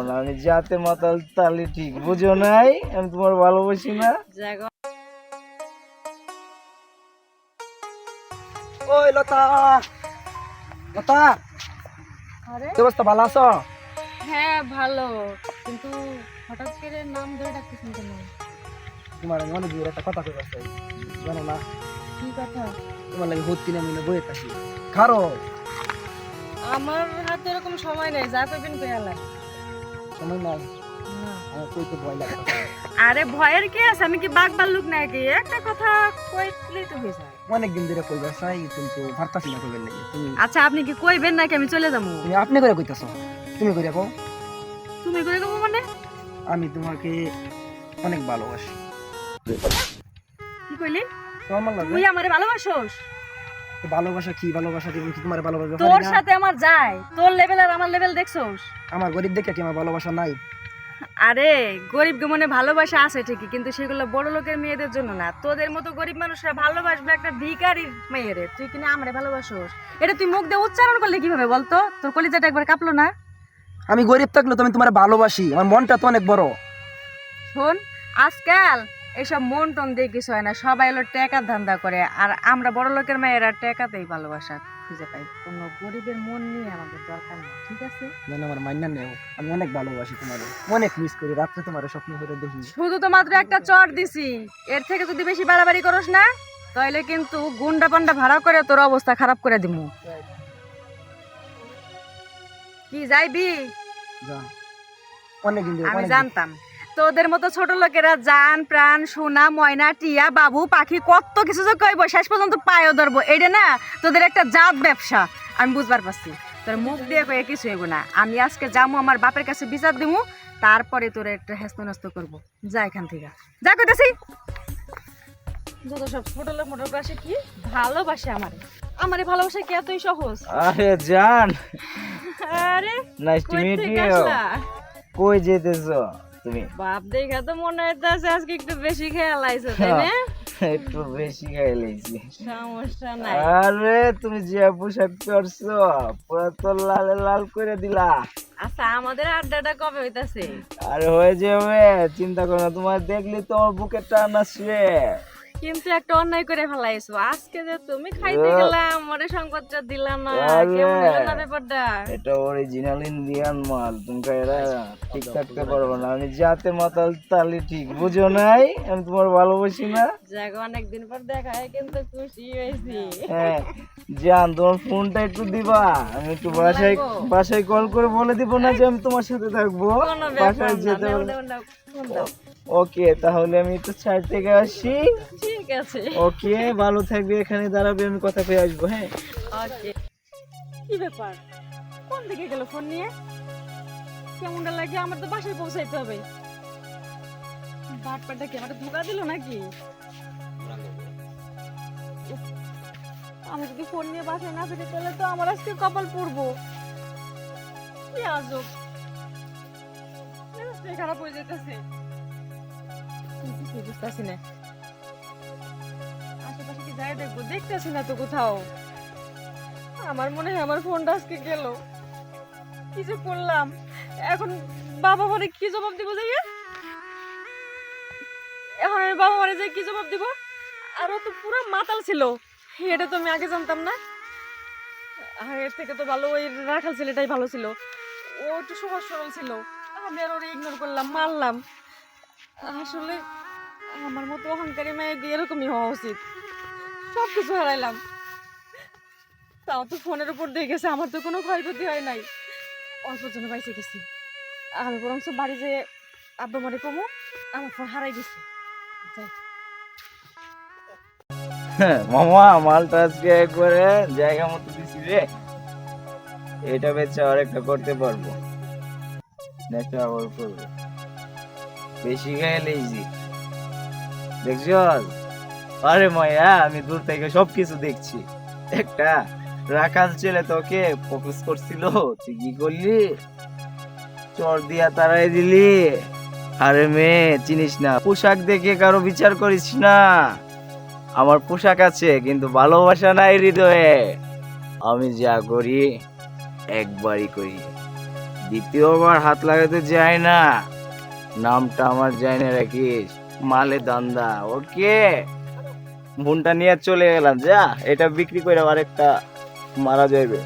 পারব না। আমি যাতে মাতাল তালি ঠিক বুঝো নাই? আমি তোমার ভালোবাসি না। ওই লতা লতা আরে? কি অবস্থা ভালো আছো? হ্যাঁ ভালো। কিন্তু হঠাৎ করে নাম ধরে কেন তোমার আমি অনেক দূর একটা কথা কইতে চাই। জানো না? কি কথা? তোমার লাগে ভর্তি না মিলে বইয়ে থাকি। খারো। আমার হাতে এরকম সময় নেই যা কইবেন কইয়ালা সময় নাই। কইতে ভয় লাগে আরে ভয়ের কি আছে? আমি কি বাঘ ভাল্লুক নাকি? একটা কথা কইলেই তো হয়ে যায়। অনেক দিন ধরে কইবা চাই কিন্তু পারতাছি না লাগে তুমি আচ্ছা আপনি কি কইবেন নাকি? আমি চলে যাব। আপনি করে কইতাছো? তুমি কই দেখো তুমি করে দেবো মানে? আমি তোমাকে অনেক ভালোবাসি। কি কইলি? তুই আমারে ভালোবাসোস? ভালোবাসা কি? ভালোবাসা দিব কি তোমার ভালোবাসা? তোর সাথে আমার যায়। তোর লেভেল আর আমার লেভেল দেখছোস? আমার গরিব দেখে কি আমার ভালোবাসা নাই? আরে গরিব মনে ভালোবাসা আছে ঠিকই কিন্তু সেগুলো বড় লোকের মেয়েদের জন্য না। তোদের মতো গরিব মানুষরা ভালোবাসবে একটা ভিখারির মেয়েরে। তুই কিনা আমরে ভালোবাসোস? এটা তুই মুখ দিয়ে উচ্চারণ করলে কীভাবে বলতো? তোর কলিজাটা একবার কাঁপলো না? আমি গরিব থাকলে তো আমি তোমার ভালোবাসি। আমার মনটা তো অনেক বড়। শোন আজকাল এইসব মন টন দিয়ে কিছু হয় না। সবাই হলো টেকার ধান্দা করে আর আমরা বড় লোকের মেয়েরা টেকাতেই ভালোবাসা খুঁজে পাই। কোনো গরিবের মন নিয়ে আমাদের দরকার নেই ঠিক আছে? যেন আমার মাইনা নেও আমি অনেক ভালোবাসি তোমার অনেক মিস করি রাত্রে তোমার স্বপ্ন করে দেখি। শুধু তো মাত্র একটা চট দিছি এর থেকে যদি বেশি বাড়াবাড়ি করস না তাহলে কিন্তু গুন্ডা পান্ডা ভাড়া করে তোর অবস্থা খারাপ করে দিমু। কি যাইবি? যা অনেক দিন আমি অনেক জানতাম তোদের মতো ছোট লোকেরা জান প্রাণ সোনা ময়না টিয়া বাবু পাখি কত কিছু যে কইব শেষ পর্যন্ত পায়ও ধরবো। এটা না তোদের একটা জাত ব্যবসা। আমি বুঝবার পারছি। তোর মুখ দিয়ে কয়ে কিছু হইব না। আমি আজকে যাব আমার বাপের কাছে বিচার দিমু তারপরে তোর একটা হেস্ত নস্ত করব। যা এখান থেকে। যা কইতেছি। যত সব ছোট লোক মোটর কি ভালোবাসে আমারে। আমারে ভালোবাসা কি এতই সহজ? আরে জান। আরে নাইস টু মিট ইউ কই যেতেছো? তুমি? বাপ দেখা তো মনে হইতাছে আজকে একটু বেশি তাই না? একটু বেশি লাইছি। সমস্যা নাই। আরে তুমি যে পোশাক পরছো পুরো তো লাল লাল করে দিলা। আচ্ছা আমাদের আড্ডাটা কবে হইতাছে? আরে হয়ে যাবে চিন্তা করো না তোমার দেখলে তোমার বুকে টান আসবে। কিন্তু একটা অন্যায় করে ফেলাইছো। আজকে যে তুমি খাইতে গেলা আমারে সংবাদটা দিলা না কেমন হলো না ব্যাপারটা? এটা অরিজিনাল ইন্ডিয়ান মাল তুমি এরা ঠিক থাকতে পারব না। আমি যাতে মাতাল তালি ঠিক বুঝো নাই আমি তোমার ভালোবাসি না। যাক অনেকদিন পর দেখা হয় কিন্তু খুশি হয়েছি। হ্যাঁ জান তোমার ফোনটা একটু দিবা। আমি একটু বাসায় বাসায় কল করে বলে দিব না যে আমি তোমার সাথে থাকব। বাসায় না যেতে ফোন দাও। ওকে তাহলে আমি একটু ছাড় থেকে আসি। ঠিক আছে। ওকে ভালো থাকবে এখানে দাঁড়াবে আমি কথা পেয়ে আসব হ্যাঁ? ওকে কি ব্যাপার? কোন দিকে গেল ফোন নিয়ে? কেমনটা লাগে? আমার তো বাসায় পৌঁছাইতে হবে। বাটপাটা কি আমার ধোকা দিল নাকি? আমি যদি ফোন নিয়ে বাসায় না ফিরে তাহলে তো আমার আজকে কপাল পড়ব। কি আজব। খারাপ হয়ে যেতেছে বুঝতেছি না। আশেপাশে কি যাই দেখব? দেখতেছি না তো কোথাও। আমার মনে হয় আমার ফোনটা আজকে গেল। কি যে করলাম? এখন বাবা মারে কি জবাব দিব যাইয়া এখন আমি বাবা মারে যাই কি জবাব দিব? আর ও তো পুরো মাতাল ছিল। এটা তো আমি আগে জানতাম না। আর এর থেকে তো ভালো, ওই রাখাল ছেলেটাই ভালো ছিল। ও একটু সহজ সরল ছিল। আমি আর ওরে ইগনোর করলাম, মারলাম। আসলে আমার মতো অহংকারী মেয়ে এরকমই হওয়া উচিত। সব কিছু হারাইলাম। তাও তো ফোনের উপর দিয়ে গেছে আমার তো কোনো ক্ষয়ক্ষতি হয় নাই। অল্প জন্য বাইসে গেছি। আমি বরঞ্চ বাড়ি যে আব্বা মারে কমো আমার ফোন হারাই গেছে। হ্যাঁ, মামা মালটা আজকে একবারে জায়গা মতো দিছি রে। এটা বেচে আর একটা করতে পারব। নেক্সট আবার করব। বেশি খেয়ে লেইছি দেখছ আরে মায়া, আমি দূর থেকে সবকিছু দেখছি। একটা রাখাল ছেলে তোকে ফোকাস করছিল, তুই কি করলি? চর দিয়া তারাই দিলি। আরে মেয়ে, চিনিস না, পোশাক দেখে কারও বিচার করিস না। আমার পোশাক আছে, কিন্তু ভালোবাসা নাই হৃদয়ে। আমি যা করি, একবারই করি। দ্বিতীয়বার হাত লাগাতে যাই না। নামটা আমার জানে রাখিস। মালে দান্দা, ওকে? মনটা নিয়ে চলে গেলাম, যা। এটা বিক্রি করে আরেকটা মারা যাবে